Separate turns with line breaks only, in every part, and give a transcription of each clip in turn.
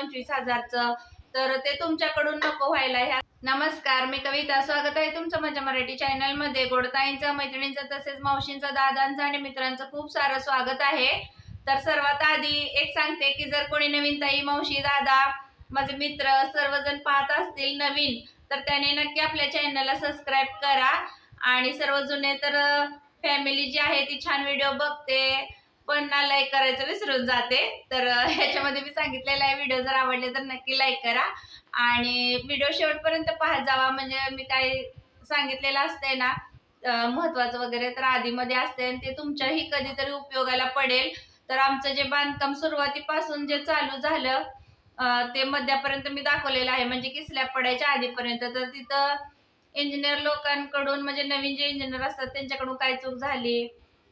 पंचवीस हजारचं. तर ते तुमच्याकडून नको व्हायला ह्या. नमस्कार मी कविता. स्वागत आहे तुमचं माझ्या मराठी चॅनलमध्ये. गोडताईंचं मैत्रिणींचं तसेच मावशींचं दादांचं आणि मित्रांचं खूप सारं स्वागत आहे. तर सर्वात आधी एक सांगते की जर कोणी नवीन ताई मावशी दादा माझे मित्र सर्वजण पाहत असतील नवीन तर त्याने नक्की आपल्या चॅनलला सबस्क्राईब करा. आणि सर्व जुने तर फॅमिली जी आहे ती छान व्हिडिओ बघते. पण ना लाईक करायचं विसरून जाते. तर ह्याच्यामध्ये मी सांगितलेला आहे व्हिडिओ जर आवडले तर नक्की लाईक करा. आणि व्हिडिओ शेवटपर्यंत पाहत जावा. म्हणजे मी काय सांगितलेलं असतंय ना महत्वाचं वगैरे तर आधीमध्ये असते आणि ते तुमच्याही कधीतरी उपयोगाला पडेल. तर आमचं जे बांधकाम सुरुवातीपासून जे चालू झालं ते मध्यापर्यंत मी दाखवलेलं आहे. म्हणजे की स्लॅब पडायच्या आधीपर्यंत. तर तिथं इंजिनियर लोकांकडून म्हणजे नवीन जे इंजिनियर असतात त्यांच्याकडून काय चूक झाली?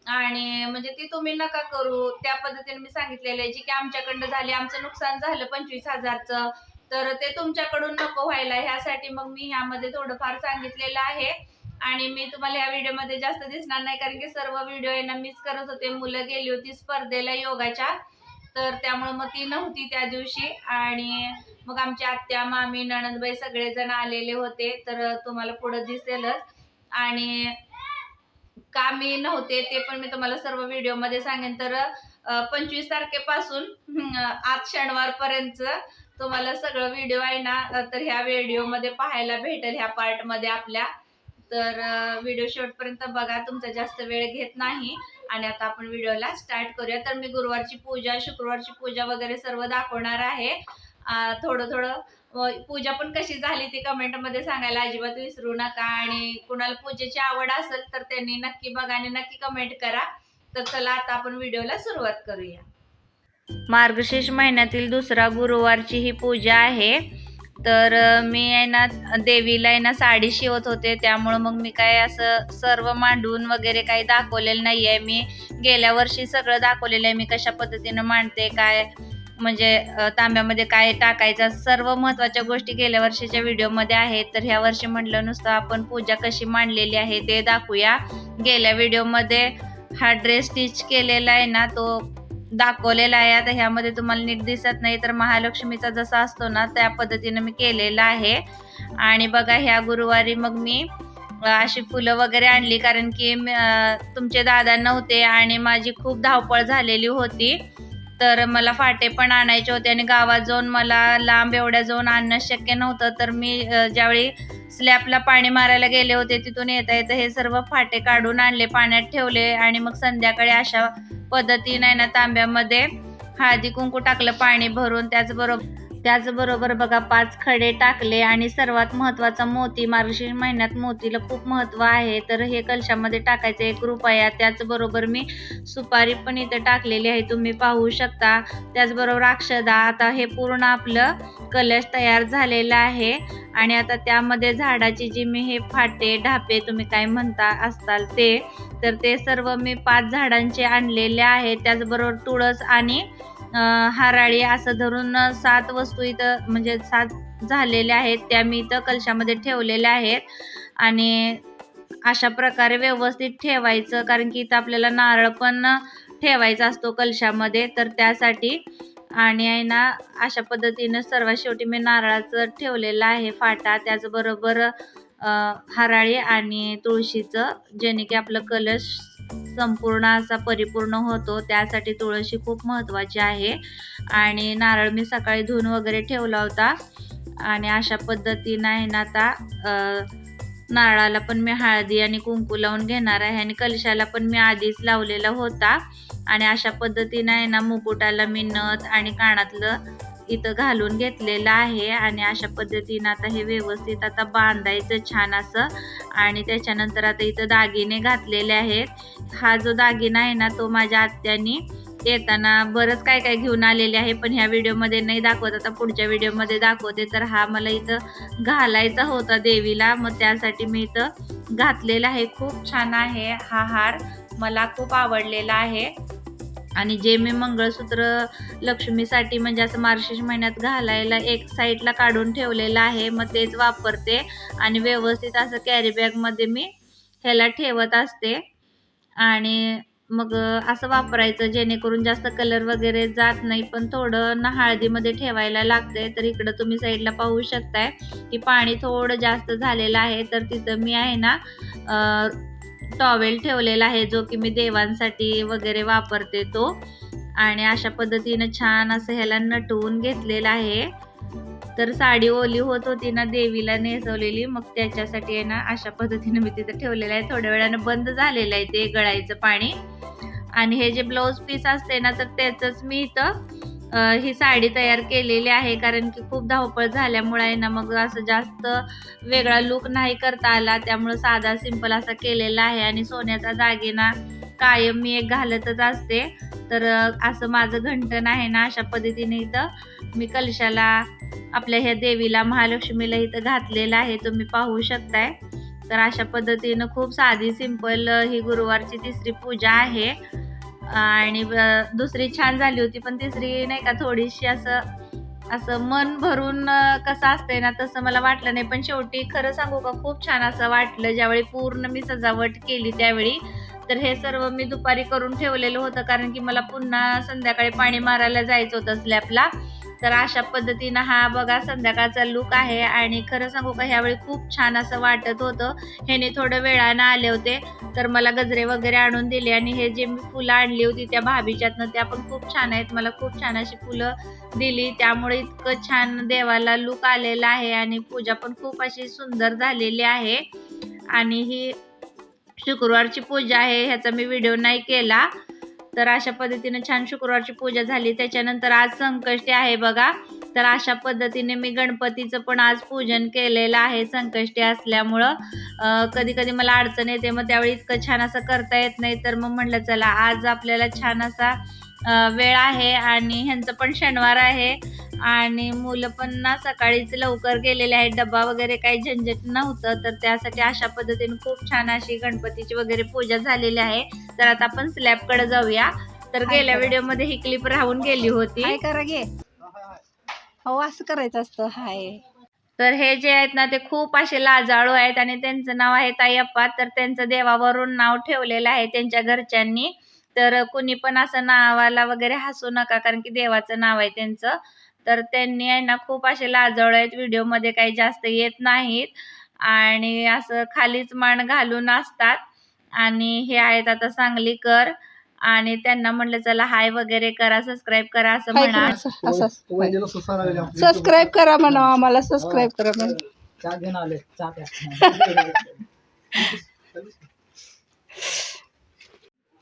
आणि म्हणजे ती तुम्ही नका करू. त्या पद्धतीने मी सांगितलेलं आहे जी की आमच्याकडनं झाली आमचं नुकसान झालं पंचवीस हजारचं तर ते तुमच्याकडून नको व्हायला. ह्यासाठी मग मी ह्यामध्ये थोडंफार सांगितलेलं आहे. आणि मी तुम्हाला ह्या व्हिडिओमध्ये जास्त दिसणार नाही कारण की सर्व व्हिडिओ आहे ना मिस करत होते. मुलं गेली होती स्पर्धेला योगाच्या तर त्यामुळे मग ती नव्हती त्या दिवशी. आणि मग आमची आत्या मामी नणंदबाई सगळेजण आलेले होते तर तुम्हाला पुढं दिसेलच. आणि का मी नव्हते ते पण मी तुम्हाला सर्व व्हिडिओमध्ये सांगेन. तर पंचवीस तारखेपासून आज शनिवारपर्यंत तुम्हाला सगळं व्हिडिओ आहे ना तर ह्या व्हिडिओमध्ये पाहायला भेटेल ह्या पार्टमध्ये आपल्या. तर व्हिडिओ शेवटपर्यंत बघा तुमचा जास्त वेळ घेत नाही. आणि आता आपण व्हिडिओला स्टार्ट करूया. तर मी गुरुवारची पूजा शुक्रवारची पूजा वगैरे सर्व दाखवणार आहे. थोडं थोडं पूजा पण कशी झाली ती कमेंटमध्ये सांगायला अजिबात विसरू नका. आणि कुणाला पूजेची आवड असेल तर त्यांनी नक्की बघा आणि नक्की कमेंट करा. तर चला आता आपण व्हिडिओला सुरुवात करूया. मार्गशीर्ष महिन्यातील दुसरा गुरुवारची ही पूजा आहे. तर मी आहे ना देवीला आहे ना साडी शिवत होते. त्यामुळं मग मी काय असं सर्व मांडून वगैरे काही दाखवलेलं नाही आहे मी गेल्या वर्षी सगळं दाखवलेलं आहे. मी कशा पद्धतीनं मांडते काय म्हणजे तांब्यामध्ये काय टाकायचं सर्व महत्त्वाच्या गोष्टी गेल्या वर्षीच्या व्हिडिओमध्ये आहेत. तर ह्या वर्षी म्हटलं नुसतं आपण पूजा कशी मांडलेली आहे ते दाखवूया. गेल्या व्हिडिओमध्ये हा ड्रेस स्टिच केलेला आहे ना तो दाखवलेला आहे. आता ह्यामध्ये तुम्हाला नीट दिसत नाही तर महालक्ष्मीचा जसा असतो ना त्या पद्धतीनं मी केलेला आहे. आणि बघा ह्या गुरुवारी मग मी अशी फुलं वगैरे आणली कारण की तुमचे दादा नव्हते आणि माझी खूप धावपळ झालेली होती. तर मला फाटे पण आणायचे होते आणि गावात जाऊन मला लांब एवढ्या जाऊन आणणं शक्य नव्हतं. तर मी ज्यावेळी स्लॅबला पाणी मारायला गेले होते तिथून येता येतं हे सर्व फाटे काढून आणले पाण्यात ठेवले आणि मग संध्याकाळी अशा पद्धतीने ना तांब्यामध्ये हळदी कुंकू टाकलं पाणी भरून त्याचबरोबर त्याचबरोबर बघा पाच खडे टाकले आणि सर्वात महत्त्वाचा मोती मार्गशीर्ष महिन्यात मोतीला खूप महत्त्व आहे. तर हे कलशामध्ये टाकायचं एक रुपया. त्याचबरोबर मी सुपारी पण इथं टाकलेली आहे तुम्ही पाहू शकता. त्याचबरोबर अक्षदा. आता हे पूर्ण आपलं कलश तयार झालेलं आहे. आणि आता त्यामध्ये झाडाची जी मी हे फाटे ढापे तुम्ही काय म्हणता असताल ते तर ते सर्व मी पाच झाडांचे आणलेले आहेत. त्याचबरोबर तुळस आणि हाराळी असं धरून सात वस्तू इथं म्हणजे सात झालेल्या आहेत त्या मी इथं कलशामध्ये ठेवलेल्या आहेत. आणि अशा प्रकारे व्यवस्थित ठेवायचं कारण की इथं आपल्याला नारळ पण ठेवायचा असतो कलशामध्ये तर त्यासाठी. आणि आहे ना अशा पद्धतीनं सर्वात शेवटी मी नारळाचं ठेवलेलं आहे फाटा. त्याचबरोबर हराळी आणि तुळशीचं जेणे की आपलं कलश संपूर्ण असा परिपूर्ण होतो. त्यासाठी तुळशी खूप महत्त्वाची आहे. आणि नारळ मी सकाळी धुवून वगैरे ठेवला होता. आणि अशा पद्धतीनं आहे ना आता नारळाला पण मी हळदी आणि कुंकू लावून घेणार आहे. आणि कलशाला पण मी आधीच लावलेला होता. आणि अशा पद्धतीनं आहे ना मुकुटाला मी नथ आणि कानातलं इथं घालून घेतलेलं आहे आणि अशा पद्धतीनं आता हे व्यवस्थित आता बांधायचं छान असं. आणि त्याच्यानंतर आता इथं दागिने घातलेले आहेत. हा जो दागिना आहे ना तो माझ्या आत्यानी येताना बरंच काय काय घेऊन आलेले आहे पण ह्या व्हिडिओमध्ये नाही दाखवत. आता पुढच्या व्हिडिओमध्ये दाखवते. तर हा मला इथं घालायचा होता देवीला. मग त्यासाठी मी इथं घातलेला आहे. खूप छान आहे हा हार. मला खूप आवडलेला आहे. आणि जे मी मंगळसूत्र लक्ष्मीसाठी म्हणजे असं मार्गशीर्ष महिन्यात घालायला एक साईडला काढून ठेवलेलं आहे मग तेच वापरते आणि व्यवस्थित असं कॅरी बॅगमध्ये मी ह्याला ठेवत असते. आणि मग असं वापरायचं जेणेकरून जास्त कलर वगैरे जात नाही पण थोडं ना हळदीमध्ये ठेवायला लागतंय. तर इकडं तुम्ही साईडला पाहू शकताय की पाणी थोडं जास्त झालेलं आहे. तर तिथं मी आहे ना टॉवेल ठेवलेला आहे जो की मी देवांसाठी वगैरे वापरते तो. आणि अशा पद्धतीनं छान असं ह्याला नटवून घेतलेलं आहे. तर साडी ओली होत होती ना देवीला नेसवलेली मग त्याच्यासाठी आहे ना अशा पद्धतीनं मी तिथं ठेवलेलं आहे. थोड्या वेळानं बंद झालेलं आहे ते गळायचं पाणी. आणि हे जे ब्लाऊज पीस असते ना तर त्याचंच मी इथं ही साडी तयार केलेली आहे कारण की खूप धावपळ झाल्यामुळे आहे ना मग असं जास्त वेगळा लुक नाही करता आला. त्यामुळं साधा सिंपल असा केलेला आहे आणि सोन्याचा दागिना कायम मी एक घालतच असते. तर असं माझं घंटण आहे ना अशा पद्धतीने इथं मी कलशाला आपल्या ह्या देवीला महालक्ष्मीला इथं घातलेलं आहे. तुम्ही पाहू शकताय. तर अशा पद्धतीनं खूप साधी सिंपल ही गुरुवारची तिसरी पूजा आहे. आणि दुसरी छान झाली होती पण तिसरी नाही का थोडीशी असं असं मन भरून कसं असतंय ना तसं मला वाटलं नाही. पण शेवटी खरं सांगू का खूप छान असं वाटलं. ज्यावेळी पूर्ण मी सजावट केली त्यावेळी तर हे सर्व मी दुपारी करून ठेवलेलं होतं. कारण की मला पुन्हा संध्याकाळी पाणी मारायला जायचं होतं स्लॅबला तर अशा पद्धतीनं हा बघा संध्याकाळचा लुक आहे आणि खरं सांगू का ह्यावेळी खूप छान असं वाटत होतं. ह्याने थोडं वेळानं आले होते तर मला गजरे वगैरे आणून दिले आणि हे जे मी फुलं आणली होती त्या भाभीच्यातनं त्या पण खूप छान आहेत. मला खूप छान अशी फुलं दिली. त्यामुळे इतकं छान देवाला लुक आलेला आहे आणि पूजा पण खूप अशी सुंदर झालेली आहे. आणि ही शुक्रवारची पूजा आहे ह्याचा मी व्हिडिओ नाही केला. तर अशा पद्धतीने छान शुक्रवारची पूजा झाली. त्याच्यानंतर आज संकष्टी आहे बघा. तर अशा पद्धतीने मी गणपतीचं पण आज पूजन केलेलं आहे संकष्टी असल्यामुळं. कधी कधी मला अडचण येते मग त्यावेळी इतकं छान असं करता येत नाही. तर मग म्हटलं चला आज आपल्याला छान असा वेळ आहे आणि ह्यांचं पण शनिवार आहे. आणि मुलं पण ना सकाळीच लवकर गेलेले आहेत. डबा वगैरे काही झंझट नव्हतं तर त्यासाठी अशा पद्धतीने खूप छान अशी गणपतीची वगैरे पूजा झालेली आहे. तर आता आपण स्लॅबकडे जाऊया. तर गेल्या व्हिडिओमध्ये ही क्लिप राहून गेली होती.
करा हो असं करायचं असतं. हाय.
तर हे जे आहेत ना ते खूप असे लाजाळू आहेत आणि त्यांचं नाव आहे ताईअप्पा. तर त्यांचं देवावरून नाव ठेवलेलं आहे त्यांच्या घरच्यांनी. तर कुणी पण असं नावाला वगैरे हसू नका कारण की देवाचं नाव आहे त्यांचं. तर त्यांनी आहे ना खूप असे लाजाळू आहेत व्हिडिओमध्ये काही जास्त येत नाहीत. आणि असं खालीच मान घालून असतात. आणि हे आहेत आता सांगलीकर. आणि त्यांना म्हणलं चला हाय वगैरे करा सबस्क्राईब करा असं म्हणा.
सबस्क्राईब करा म्हणा आम्हाला सबस्क्राईब करा म्हणा
चहा घेऊन आले चहा प्या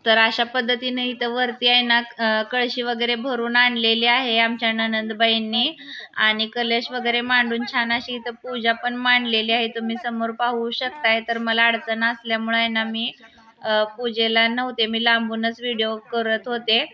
तर अशा पद्धतीने इथं वरती आहे ना कळशी वगैरे भरून आणलेली आहे आमच्या ननंदबाईंनी. आणि कलश वगैरे मांडून छान अशी इथं पूजा पण मांडलेली आहे. तुम्ही समोर पाहू शकताय. तर मला अडचण असल्यामुळे आहे ना मी पूजेला नव्हते. मी लांबूनच व्हिडिओ करत होते.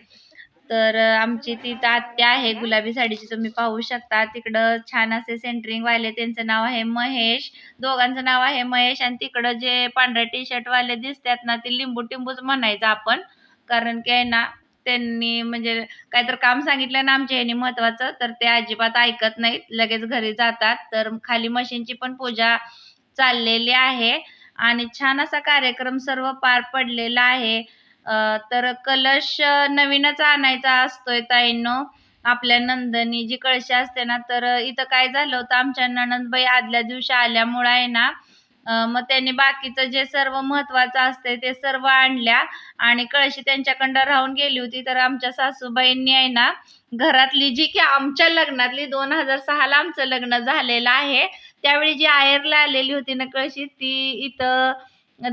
तर आमची ती आत्या आहे गुलाबी साडीची तुम्ही पाहू शकता. तिकडं छान असे सेंटरिंग वाले त्यांचं नाव आहे महेश. दोघांचं नाव आहे महेश आणि तिकडं जे पांढऱ्या टी शर्ट वाले दिसतात ना ते लिंबू टिंबूच म्हणायचं आपण. कारण की आहे ना त्यांनी म्हणजे काहीतरी काम सांगितलं ना आमच्या ह्यानी महत्वाचं तर ते अजिबात ऐकत नाहीत. लगेच घरी जातात. तर खाली मशीनची पण पूजा चाललेली आहे. आणि छान असा कार्यक्रम सर्व पार पडलेला आहे. तर कलश नवीनच आणायचा असतोय ताईंनो. आपल्या नंदनी जी कळशी असते ना तर इथं काय झालं होतं आमच्या नणंदबाई आदल्या दिवशी आल्यामुळं आहे ना मग त्यांनी बाकीचं जे सर्व महत्वाचं असते ते सर्व आणल्या आणि कळशी त्यांच्याकडं राहून गेली होती. तर आमच्या सासूबाईंनी आहे ना घरातली जी की आमच्या लग्नातली दोन हजार सहाला आमचं लग्न झालेलं आहे त्यावेळी जी आयरला आलेली होती ना कळशी ती इथं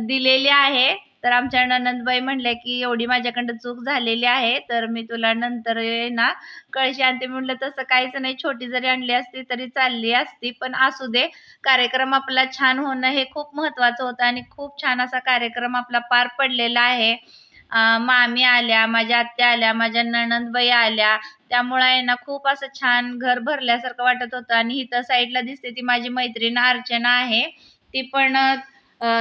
दिलेली आहे. तर आमच्या ननंदबाई म्हणल्या की एवढी माझ्याकडं चूक झालेली आहे तर मी तुला नंतर ना. कळशी आणते. म्हणलं तसं काहीच नाही. छोटी जरी आणली असती तरी चालली असती. पण असू दे. कार्यक्रम आपला छान होणं हे खूप महत्त्वाचं होतं आणि खूप छान असा कार्यक्रम आपला पार पडलेला आहे. मामी आल्या माझ्या आत्या आल्या माझ्या नणंदबाई आल्या. त्यामुळं आहे ना खूप असं छान घर भरल्यासारखं वाटत होतं आणि इथं साईडला दिसते ती माझी मैत्रीण अर्चना आहे. ती पण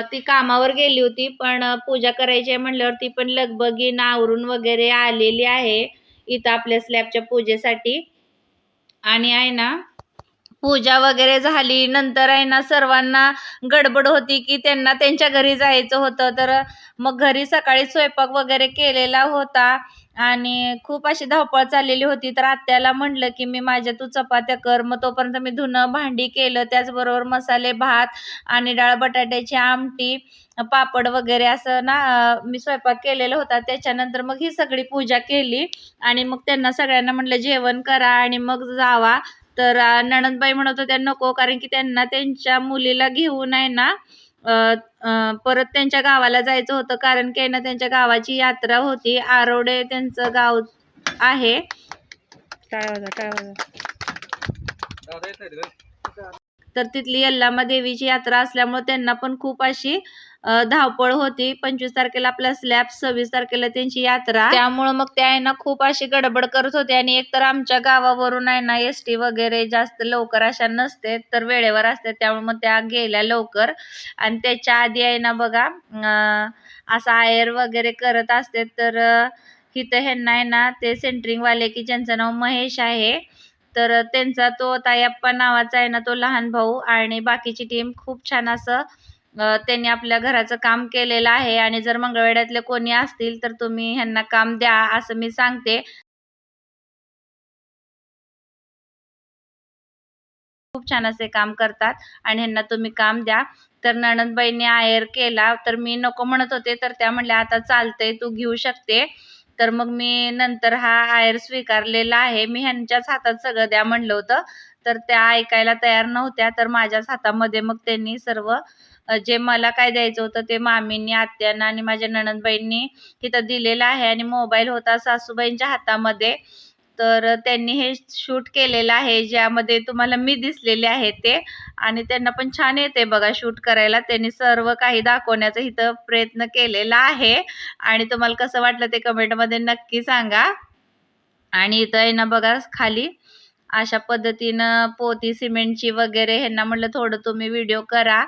ती कामावर गेली होती पण पूजा करायची आहे म्हणल्यावर ती पण लगबगीनं आवरून वगैरे आलेली आहे इथं आपल्या स्लॅबच्या पूजेसाठी. आणि आहे ना पूजा वगैरे झाली नंतर आहे ना सर्वांना गडबड होती की त्यांना त्यांच्या घरी जायचं होतं. तर मग घरी सकाळी स्वयंपाक वगैरे केलेला होता आणि खूप अशी धावपळ चाललेली होती. तर आत्याला म्हणलं की मी माझ्या तू चपात्या कर. मग तोपर्यंत मी धुणं भांडी केलं. त्याचबरोबर मसाले भात आणि डाळ बटाट्याची आमटी पापड वगैरे असं ना मी स्वयंपाक केलेला होता. त्याच्यानंतर मग ही सगळी पूजा केली आणि मग त्यांना सगळ्यांना म्हटलं जेवण करा आणि मग जावा. तर नणंदबाई म्हणत होत्या नको कारण की त्यांना त्यांच्या मुलीला घेऊन आहे ना परत त्यांच्या गावाला जायचं होतं कारण की आहे ना त्यांच्या गावाची यात्रा होती. आरोडे त्यांचं गाव आहे. टाळ्या टाळ्या. तर तिथली यल्लामा देवीची यात्रा असल्यामुळे त्यांना पण खूप अशी अ, धावपळ होती. पंचवीस तारखेला आपला स्लॅब सव्वीस तारखेला त्यांची यात्रा. त्यामुळं मग त्या आहे ना खूप अशी गडबड करत होते आणि एकतर आमच्या गावावरून आहे ना एस टी वगैरे जास्त लवकर अशा नसते तर वेळेवर असते. त्यामुळे मग त्या गेल्या लवकर. आणि त्याच्या आधी आहे ना बघा असा असं आयर वगैरे करत असते तर इथं ह्यांना आहे ना ते सेंटरिंगवाले की ज्यांचं नाव महेश आहे तर त्यांचा तो तायप्पा नावाचा आहे ना तो लहान भाऊ आणि बाकीची टीम खूप छान असं त्यांनी आपल्या घराचं काम केलेलं आहे आणि जर मंगळवेड्यातले कोणी असतील तर तुम्ही ह्यांना काम द्या असं मी सांगते. खूप छान असे काम करतात आणि ह्यांना तुम्ही काम द्या. तर नणंदबाईंनी आयर केला तर मी नको म्हणत होते तर त्या म्हणल्या आता चालतंय तू घेऊ शकते. तर मग मी नंतर हा आयर स्वीकारलेला आहे. मी ह्यांच्याच हातात सगळं द्या म्हणलं होतं. तर त्या ऐकायला तयार नव्हत्या तर माझ्याच हातामध्ये मग त्यांनी सर्व जे मला काय द्यायचं होतं ते मामींनी आत्यांना आणि माझ्या नणंदबाईंनी तिथं दिलेलं आहे आणि मोबाईल होता सासूबाईंच्या हातामध्ये. तर त्यांनी हे शूट केलेलं आहे ज्यामध्ये तुम्हाला मी दिसलेले आहे ते. आणि त्यांना पण छान येते बघा शूट करायला. त्यांनी सर्व काही दाखवण्याचा इथं प्रयत्न केलेला आहे. आणि तुम्हाला कसं वाटलं ते कमेंटमध्ये नक्की सांगा. आणि इथं आहे ना बघा खाली अशा पद्धतीनं पोती सिमेंटची वगैरे ह्यांना म्हटलं थोडं तुम्ही व्हिडिओ करा.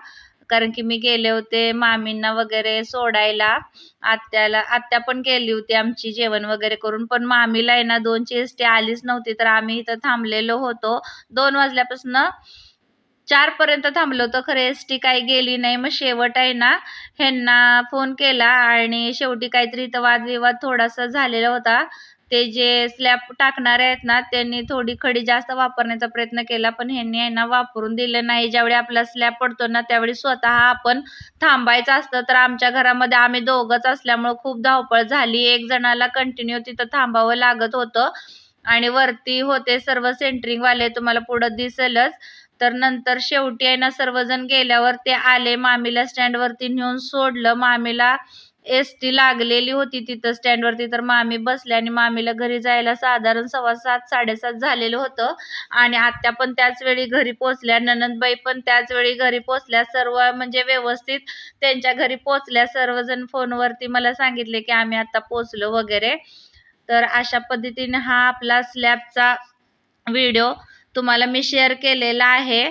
कारण की मी गेले होते मामींना वगैरे सोडायला. आत्याला आत्या पण गेली होती आमची जेवण वगैरे करून. पण मामीला आहे ना दोनची एस टी आलीच नव्हती. तर आम्ही इथं थांबलेलो होतो. दोन वाजल्यापासून चारपर्यंत थांबलो होतो. खरं एस टी काही गेली नाही. मग शेवट आहे ना ह्यांना फोन केला आणि शेवटी काहीतरी इथं वादविवाद थोडासा झालेला होता. ते जे स्लॅब टाकणारे आहेत ना त्यांनी थोडी खडी जास्त वापरण्याचा प्रयत्न केला पण ह्यांनी आहे ना वापरून दिलं नाही. ज्यावेळी आपला स्लॅब पडतो ना त्यावेळी स्वतः आपण थांबायचं असतं. तर आमच्या घरामध्ये आम्ही दोघंच असल्यामुळं खूप धावपळ झाली. एक जणाला कंटिन्यू तिथं थांबावं लागत होतं आणि वरती होते सर्व सेंटरिंगवाले तुम्हाला पुढं दिसेलच. तर नंतर शेवटी आहे ना सर्वजण गेल्यावर ते आले मामीला स्टँडवरती नेऊन सोडलं. मामीला एस टी लागलेली होती तिथं स्टँडवरती तर मामी बसल्या आणि मामीला घरी जायला साधारण सव्वा सात साडेसात झालेलं होतं. आणि आत्या पण त्याच वेळी घरी पोचल्या ननंदबाई पण त्याच वेळी घरी पोचल्या सर्व म्हणजे व्यवस्थित त्यांच्या घरी पोचल्या सर्वजण फोनवरती मला सांगितले की आम्ही आत्ता पोचलो वगैरे. तर अशा पद्धतीने हा आपला स्लॅबचा व्हिडिओ तुम्हाला मी शेअर केलेला आहे.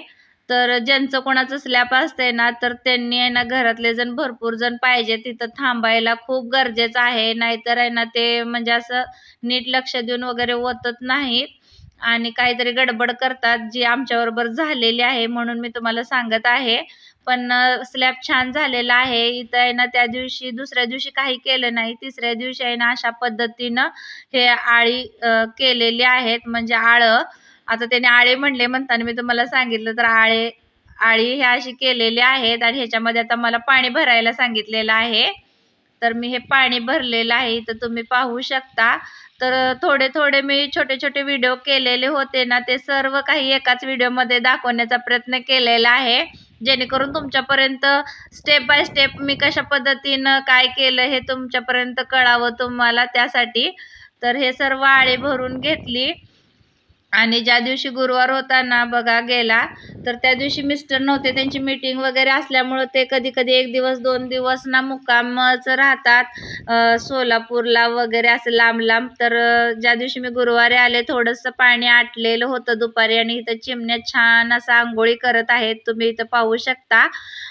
तर ज्यांचं कोणाचं स्लॅप असतंय ना तर त्यांनी आहे ना घरातले जण भरपूर जण पाहिजे तिथं थांबायला खूप गरजेचं आहे. नाहीतर आहे ना ते म्हणजे असं नीट लक्ष देऊन वगैरे ओतत नाहीत. आणि काहीतरी गडबड करतात जी आमच्याबरोबर झालेली आहे म्हणून मी तुम्हाला सांगत आहे. पण स्लॅब छान झालेला आहे. इथं आहे ना त्या दिवशी दुसऱ्या दिवशी काही केलं नाही. तिसऱ्या दिवशी आहे ना अशा पद्धतीनं हे आळी केलेले केलेली आहेत. म्हणजे आळं आता त्याने आळे म्हणले म्हणताना मी तुम्हाला सांगितलं तर आळे आळी हे अशी केलेली आहेत आणि ह्याच्यामध्ये आता मला पाणी भरायला सांगितलेलं आहे. तर मी हे पाणी भरलेलं आहे इथं तुम्ही पाहू शकता. तर थोडे थोडे मी छोटे छोटे व्हिडिओ केलेले होते ना ते सर्व काही एकाच व्हिडिओमध्ये दाखवण्याचा प्रयत्न केलेला आहे. जेणेकरून तुमच्यापर्यंत स्टेप बाय स्टेप मी कशा पद्धतीनं काय केलं हे तुमच्यापर्यंत कळावं तुम्हाला त्यासाठी. तर हे सर्व आळे भरून घेतली. आणि ज्या दिवशी गुरुवार होता ना बघा गेला तर त्या दिवशी मिस्टर नव्हते. त्यांची मीटिंग वगैरे असल्यामुळं ते कधी कधी एक दिवस दोन दिवस ना मुक्कामच राहतात. सोलापूरला वगैरे असं लांब लांब. तर ज्या दिवशी मी गुरुवारी आले थोडंसं पाणी आटलेलं होतं दुपारी आणि इथं चिमण्या छान असं आंघोळी करत आहेत. तुम्ही इथं पाहू शकता.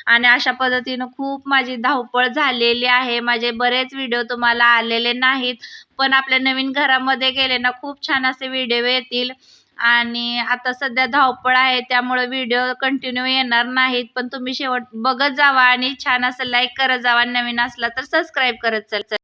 आणि अशा पद्धतीनं खूप माझी धावपळ झालेली आहे. माझे बरेच व्हिडिओ तुम्हाला आलेले नाहीत. पण आपल्या नवीन घरामध्ये गेले ना खूप छान असे व्हिडिओ येतील. आणि आता सध्या धावपळ आहे त्यामुळे व्हिडिओ कंटिन्यू येणार नाहीत. पण तुम्ही शेवट बघत जावा आणि छान असं लाईक करत जावा. नवीन असला तर सबस्क्राईब करत चल चल.